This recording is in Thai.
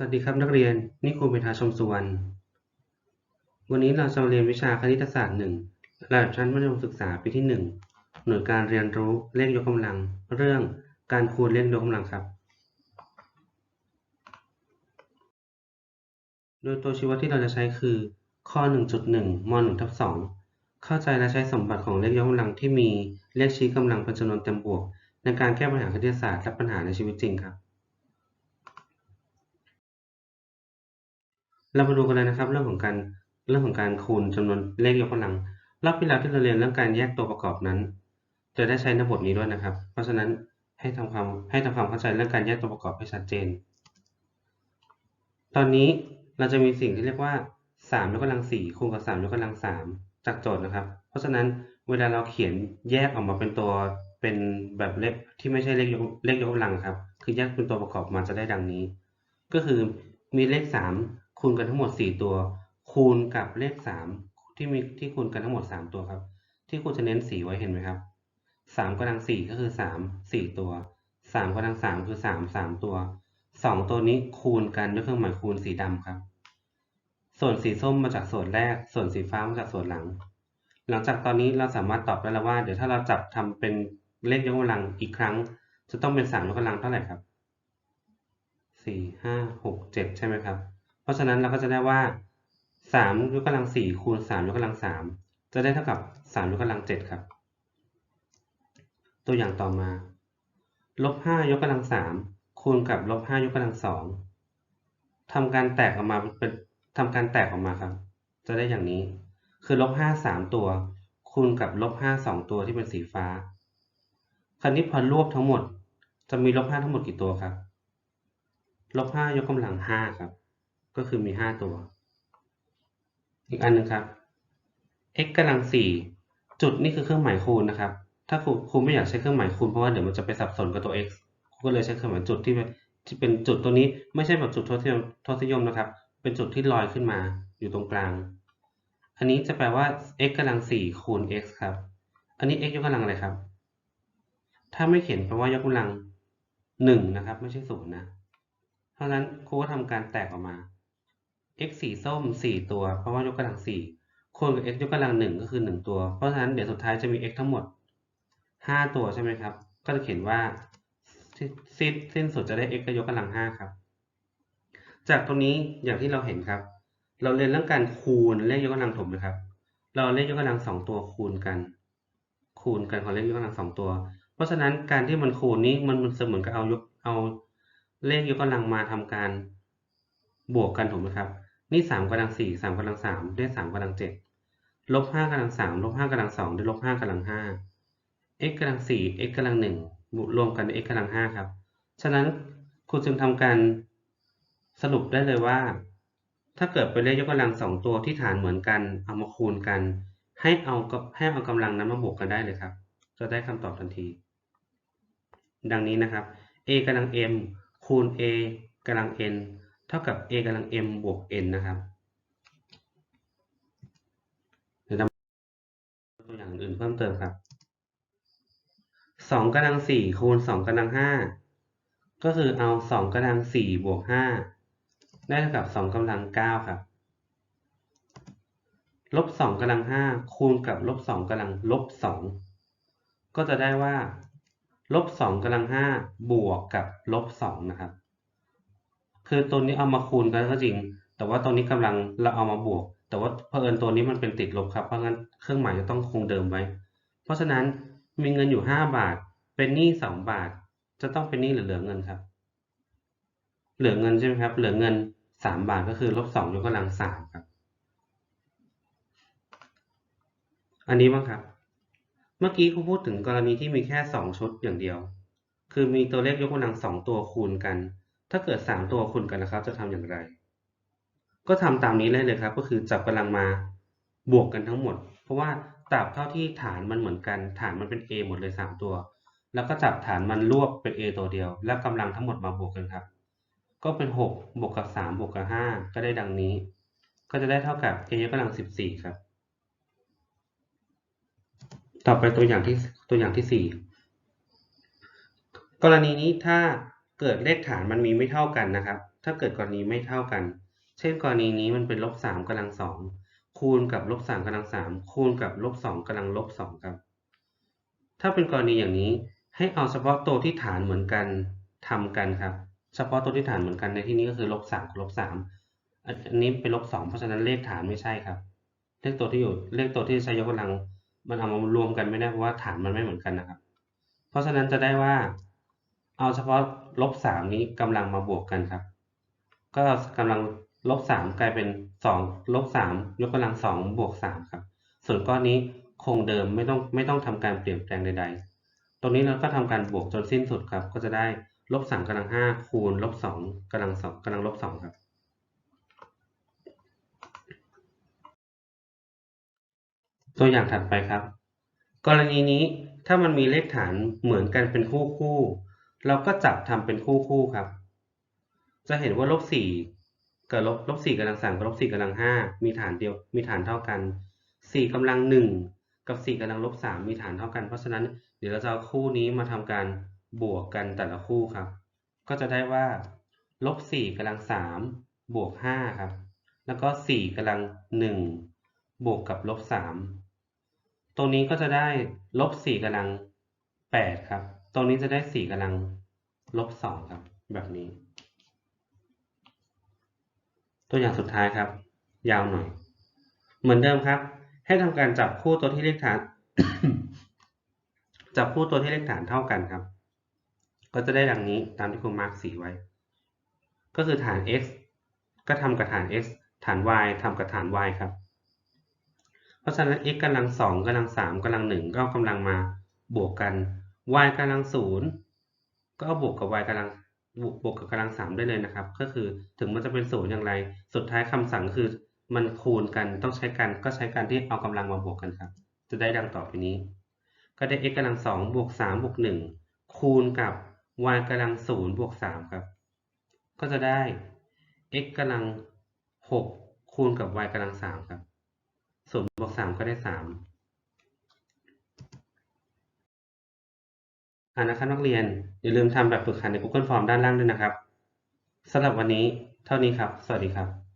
สวัสดีครับนักเรียนนี่ครูเมธาชมสุวรรณวันนี้เราจะมาเรียนวิชาคณิตศาสตร์หนึ่งระดับชั้นมัธยมศึกษาปีที่หนึ่งหน่วยการเรียนรู้เลขยกกำลัง เรื่องการคูณเลขยกกำลังครับ โดยตัวชี้วัดที่เราจะใช้คือ ข้อ 1.1ม1ทับ2เข้าใจและใช้สมบัติของเลขยกกำลังที่มีเลขชี้กำลังเป็นจำนวนเต็มบวก ในการแก้ปัญหาคณิตศาสตร์และปัญหาในชีวิตจริงครับ เรามาดูกันเลยนะครับเรื่องของการเรื่องของการคูณจำนวนเลขยกกำลัง รอบที่แล้วที่เราเรียนเรื่องการแยกตัวประกอบนั้น จะได้ใช้ในบทนี้ด้วยนะครับ เพราะฉะนั้นให้ทำความให้ทำความเข้าใจเรื่องการแยกตัวประกอบให้ชัดเจน ตอนนี้เราจะมีสิ่งที่เรียกว่า3ยกกำลัง4คูณกับ3ยกกำลัง3จากโจทย์นะครับ เพราะฉะนั้นเวลาเราเขียนแยกออกมาเป็นตัวเป็นแบบเลขที่ไม่ใช่เลขยกเลขยกกำลังครับ คือแยกเป็นตัวประกอบมาจะได้ดังนี้ ก็คือมีเลข 3 คูณกันทั้งหมด 4 ตัว คูณกับเลข 3 ที่มีที่คูณกันทั้งหมด 3 ตัวครับ ที่ครูจะเน้นสีไว้เห็นไหมครับ3กำลัง4ก็คือ 3 4 ตัว3กำลัง3คือ 3 3 ตัว 2 ตัวนี้คูณกันด้วยเครื่องหมายคูณสีดำครับ ส่วนสีส้มมาจากส่วนแรก ส่วนสีฟ้ามาจากส่วนหลัง หลังจากตอนนี้เราสามารถตอบได้แล้วว่า เดี๋ยวถ้าเราจับทำเป็นเลขยกกำลังอีกครั้ง จะต้องเป็น3ยกกำลังเท่าไหร่ครับสี่ห้าหกเจ็ดใช่ไหมครับ ราะฉะนั้นเราก็จะได้ว่าสามยกกำลังสี่คูณสามยกกำลังสามจะได้เท่ากับสามยกกำลังเจ็ดครับ ตัวอย่างต่อมาลบห้ายกกำลังสามคูณกับลบห้ายกกำลังสองทำการแตกออกมาเป็นทำการแตกออกมาครับ จะได้อย่างนี้ คือลบห้าสามตัว คูณกับลบห้าสองตัวที่เป็นสีฟ้า คราวนี้พอรวบทั้งหมด จะมีลบห้าทั้งหมดกี่ตัวครับลบห้ายกกำลังห้าครับ ก็คือมีห้าตัว อีกอันหนึ่งครับ x กำลังสี่จุดนี่คือเครื่องหมายคูณนะครับ ถ้าครูไม่อยากใช้เครื่องหมายคูณเพราะว่าเดี๋ยวมันจะไปสับสนกับตัว x ครูก็เลยใช้เครื่องหมายจุดที่เป็นที่เป็นจุดตัวนี้ไม่ใช่แบบจุดทศนิยมทศนิยมนะครับ เป็นจุดที่ลอยขึ้นมาอยู่ตรงกลาง อันนี้จะแปลว่า x กำลังสี่คูณ x ครับ อันนี้ x ยกกำลังอะไรครับ ถ้าไม่เขียนแปลว่ายกกำลังหนึ่งนะครับ ไม่ใช่ศูนย์นะ เพราะฉะนั้นครูก็ทำการแตกออกมา x สีส้ม 4 ตัว เพราะว่ายกกำลัง 4 คูณกับ x ยกกำลัง 1 ก็คือ 1 ตัว เพราะฉะนั้นเดี๋ยวสุดท้ายจะมี x ทั้งหมด 5 ตัวใช่ไหมครับ ก็จะเขียนว่าสิ้นสิ้นสุดจะได้ x ยกกำลัง 5 ครับ จากตรงนี้อย่างที่เราเห็นครับ เราเรียนเรื่องการคูณเลขยกกำลังถูกไหมครับ เราเลขยกกำลัง 2 ตัวคูณกัน คูณกันของเลขยกกำลัง 2 ตัว เพราะฉะนั้นการที่มันคูณนี้มันมันเสมือนกับเอายกเอาเลขยกกำลังมาทำการบวกกันถูกไหมครับ นี่สามกำลังสี่สามกำลังสามได้สามกำลังเจ็ดลบห้ากำลังสามลบห้ากำลังสองได้ลบห้ากำลังห้า x กำลังสี่ x กำลังหนึ่งรวมกันได้ x กำลังห้าครับ ฉะนั้นครูจึงทำการสรุปได้เลยว่า ถ้าเกิดเป็นเลขยกกำลังสองตัวที่ฐานเหมือนกัน เอามาคูณกัน ให้เอากับให้เอากำลังนั้นมาบวกกันได้เลยครับ จะได้คำตอบทันที ดังนี้นะครับ a กำลัง m คูณ a กำลัง n เท่ากับ a กำลัง m บวก n นะครับเดี๋ยวเราตัวอย่างอื่นเพิ่มเติมครับสองกำลังสี่คูณสองกำลังห้าก็คือเอาสองกำลังสี่บวกห้าได้เท่ากับสองกำลังเก้าครับลบสองกำลังห้าคูณกับลบสองกำลังลบสองก็จะได้ว่าลบสองกำลังห้าบวกกับลบสองนะครับ คือตัวนี้เอามาคูณกันก็จริง แต่ว่าตัวนี้กำลังเราเอามาบวก แต่ว่าเผอิญตัวนี้มันเป็นติดลบครับ เพราะงั้นเครื่องหมายจะต้องคงเดิมไว้ เพราะฉะนั้นมีเงินอยู่ห้าบาท เป็นหนี้สองบาท จะต้องเป็นหนี้หรือเหลือเงินครับ เหลือเงินใช่ไหมครับ เหลือเงินสามบาทก็คือลบสองยกกำลังสามครับ อันนี้บ้างครับ เมื่อกี้ครูพูดถึงกรณีที่มีแค่สองชุดอย่างเดียว คือมีตัวเลขยกกำลังสองตัวคูณกัน ถ้าเกิดสามตัวคูณกันนะครับ จะทำอย่างไร ก็ทำตามนี้ได้เลยครับ ก็คือจับกำลังมาบวกกันทั้งหมด เพราะว่าตราบเท่าที่ฐานมันเหมือนกัน ฐานมันเป็น a หมดเลยสามตัว แล้วก็จับฐานมันรวบเป็น a ตัวเดียว แล้วกำลังทั้งหมดมาบวกกันครับ ก็เป็นหกบวกกับสามบวกกับห้าก็ได้ดังนี้ ก็จะได้เท่ากับ a ยกกำลังสิบสี่ครับ ต่อไปตัวอย่างที่ตัวอย่างที่สี่กรณีนี้ถ้า เกิดเลขฐานมันมีไม่เท่ากันนะครับ ถ้าเกิดกรณีไม่เท่ากัน เช่น กรณีนี้มันเป็นลบสามกำลังสองคูณกับลบสามกำลังสามคูณกับลบสองกำลังลบสองครับ ถ้าเป็นกรณีอย่างนี้ให้เอาเฉพาะตัวที่ฐานเหมือนกันทำกันครับ เฉพาะตัวที่ฐานเหมือนกันในที่นี้ก็คือลบสามกับลบสามอันนี้เป็นลบสองเพราะฉะนั้นเลขฐานไม่ใช่ครับ เลขตัวที่อยู่เลขตัวที่ใช้ยกกำลัง มันเอามารวมกันไม่ได้เพราะว่าฐานมันไม่เหมือนกันนะครับ เพราะฉะนั้นจะได้ว่า เอาเฉพาะลบสามนี้กำลังมาบวกกันครับ ก็กำลังลบสามกลายเป็นสองลบสามยกกำลังสองบวกสามครับ ส่วนก้อนนี้คงเดิมไม่ต้องไม่ต้องทำการเปลี่ยนแปลงใด ๆ ตรงนี้เราก็ทำการบวกจนสิ้นสุดครับ ก็จะได้ลบสามกำลังห้าคูณลบสองกำลังสองกำลังลบสองครับตัวอย่างถัดไปครับ กรณีนี้ถ้ามันมีเลขฐานเหมือนกันเป็นคู่คู่ เราก็จับทำเป็นคู่คู่ครับ จะเห็นว่าลบสี่กับลบลบสี่กำลังสามกับลบสี่กำลังห้ามีฐานเดียวมีฐานเท่ากันสี่กำลังหนึ่งกับสี่กำลังลบสามมีฐานเท่ากัน เพราะฉะนั้นเดี๋ยวเราจะเอาคู่นี้มาทำการบวกกันแต่ละคู่ครับ ก็จะได้ว่าลบสี่กำลังสามบวกห้าครับ แล้วก็สี่กำลังหนึ่งบวกกับลบสามตรงนี้ก็จะได้ลบสี่กำลังแปดครับ ตรงนี้จะได้สี่กำลังลบสองครับ แบบนี้ ตัวอย่างสุดท้ายครับ ยาวหน่อย เหมือนเดิมครับ ให้ทำการจับคู่ตัวที่เลขฐาน จับคู่ตัวที่เลขฐานเท่ากันครับ ก็จะได้ดังนี้ตามที่ครูมาร์กสีไว้ ก็คือฐาน x ก็ทำกับฐาน x ฐาน y ทำกับฐาน y ครับ เพราะฉะนั้น x กำลังสองกำลังสามกำลังหนึ่งก็เอากำลังมาบวกกัน y กำลังศูนย์ก็เอาบวกกับ y กำลังบวกบวกกับกำลังสามได้เลยนะครับ ก็คือถึงมันจะเป็นศูนย์อย่างไร สุดท้ายคำสั่งคือมันคูณกันต้องใช้กันก็ใช้การที่เอากำลังมาบวกกันครับ จะได้ดังต่อไปนี้ ก็ได้ x กำลังสองบวกสามบวกหนึ่งคูณกับ y กำลังศูนย์บวกสามครับ ก็จะได้ x กำลังหกคูณกับ y กำลังสามครับศูนย์บวกสามก็ได้สาม อ่านะครับนักเรียน อย่าลืมทำแบบฝึกหัดใน Google Form ด้านล่างด้วยนะครับสำหรับวันนี้เท่านี้ครับ สวัสดีครับ